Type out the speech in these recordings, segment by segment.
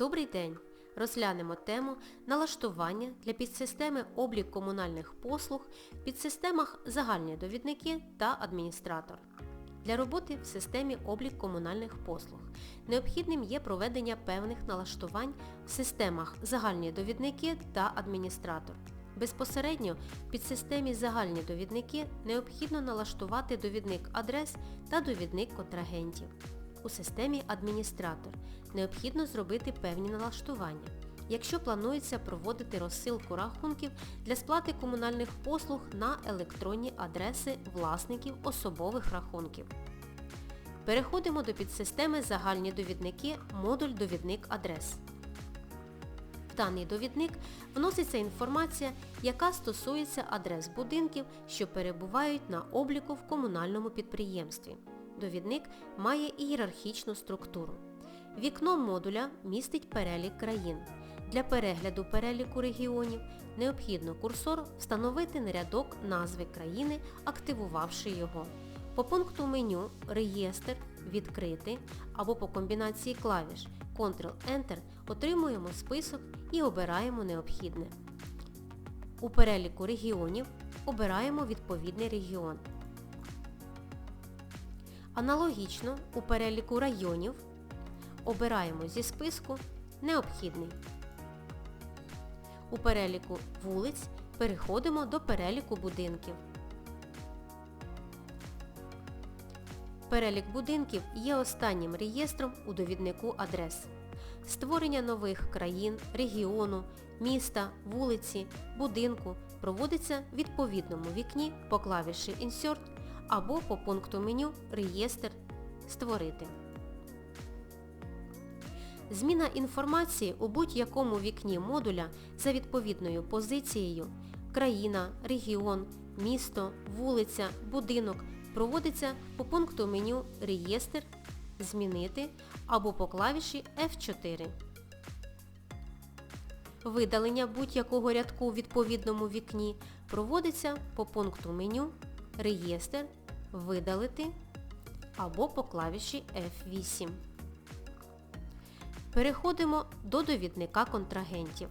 Добрий день! Розглянемо тему налаштування для підсистеми облік комунальних послуг в підсистемах загальні довідники та адміністратор. Для роботи в системі облік комунальних послуг необхідним є проведення певних налаштувань в системах загальні довідники та адміністратор. Безпосередньо в підсистемі загальні довідники необхідно налаштувати довідник адрес та довідник контрагентів. У системі адміністратор необхідно зробити певні налаштування. Якщо планується проводити розсилку рахунків для сплати комунальних послуг на електронні адреси власників особових рахунків. Переходимо до підсистеми загальні довідники модуль довідник адрес. В даний довідник вноситься інформація, яка стосується адрес будинків, що перебувають на обліку в комунальному підприємстві. Довідник має ієрархічну структуру. Вікно модуля містить перелік країн. Для перегляду переліку регіонів необхідно курсор встановити на рядок назви країни, активувавши його. По пункту меню Реєстр Відкрити або по комбінації клавіш Ctrl-Enter отримуємо список і обираємо необхідне. У переліку регіонів обираємо відповідний регіон. Аналогічно у переліку районів обираємо зі списку Необхідний. У переліку вулиць переходимо до переліку будинків. Перелік будинків є останнім реєстром у довіднику адрес. Створення нових країн, регіону, міста, вулиці, будинку проводиться в відповідному вікні по клавіші Insert або по пункту меню Реєстр Створити. Зміна інформації у будь-якому вікні модуля за відповідною позицією країна, регіон, місто, вулиця, будинок проводиться по пункту меню Реєстр Змінити або по клавіші F4. Видалення будь-якого рядку у відповідному вікні проводиться по пункту меню Реєстр Видалити або по клавіші F8. Переходимо до довідника контрагентів.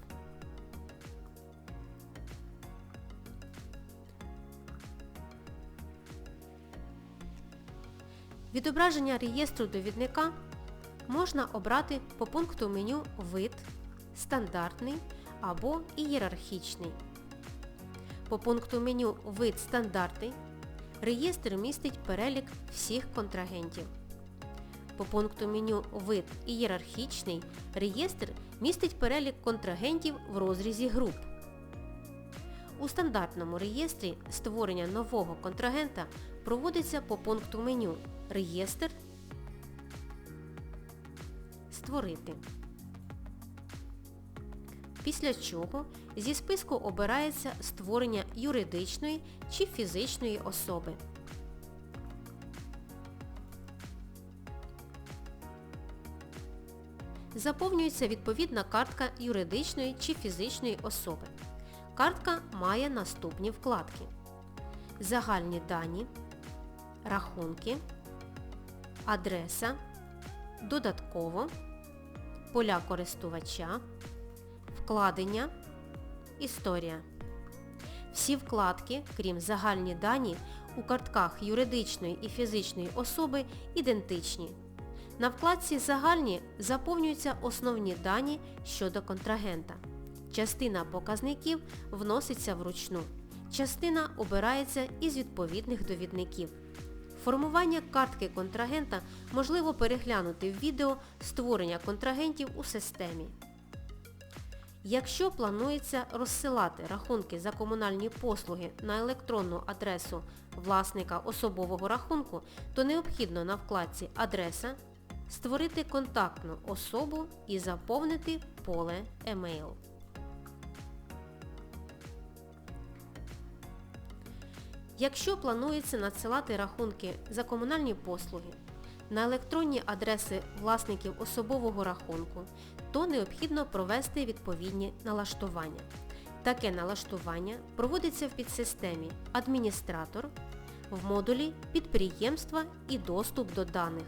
Відображення реєстру довідника можна обрати по пункту меню Вид, Стандартний або Ієрархічний. По пункту меню Вид стандартний реєстр містить перелік всіх контрагентів. По пункту меню Вид ієрархічний реєстр містить перелік контрагентів в розрізі груп. У стандартному реєстрі створення нового контрагента проводиться по пункту меню Реєстр Створити. Після чого зі списку обирається створення юридичної чи фізичної особи. Заповнюється відповідна картка юридичної чи фізичної особи. Картка має наступні вкладки. Загальні дані, рахунки, адреса, додатково, поля користувача, вкладення, історія. Всі вкладки, крім загальні дані, у картках юридичної і фізичної особи ідентичні. На вкладці Загальні заповнюються основні дані щодо контрагента. Частина показників вноситься вручну. Частина обирається із відповідних довідників. Формування картки контрагента можливо переглянути в відео створення контрагентів у системі. Якщо планується розсилати рахунки за комунальні послуги на електронну адресу власника особового рахунку, то необхідно на вкладці Адреса створити контактну особу і заповнити поле Email. Якщо планується надсилати рахунки за комунальні послуги на електронні адреси власників особового рахунку, то необхідно провести відповідні налаштування. Таке налаштування проводиться в підсистемі Адміністратор в модулі Підприємства і доступ до даних.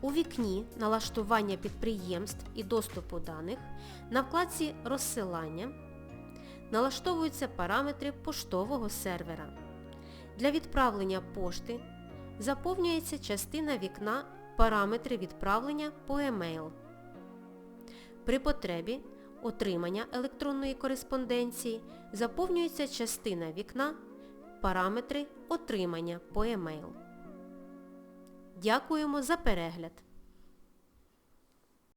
У вікні налаштування підприємств і доступу даних на вкладці Розсилання налаштовуються параметри поштового сервера. Для відправлення пошти заповнюється частина вікна Параметри відправлення по e-mail. При потребі отримання електронної кореспонденції заповнюється частина вікна Параметри отримання по e-mail. Дякуємо за перегляд!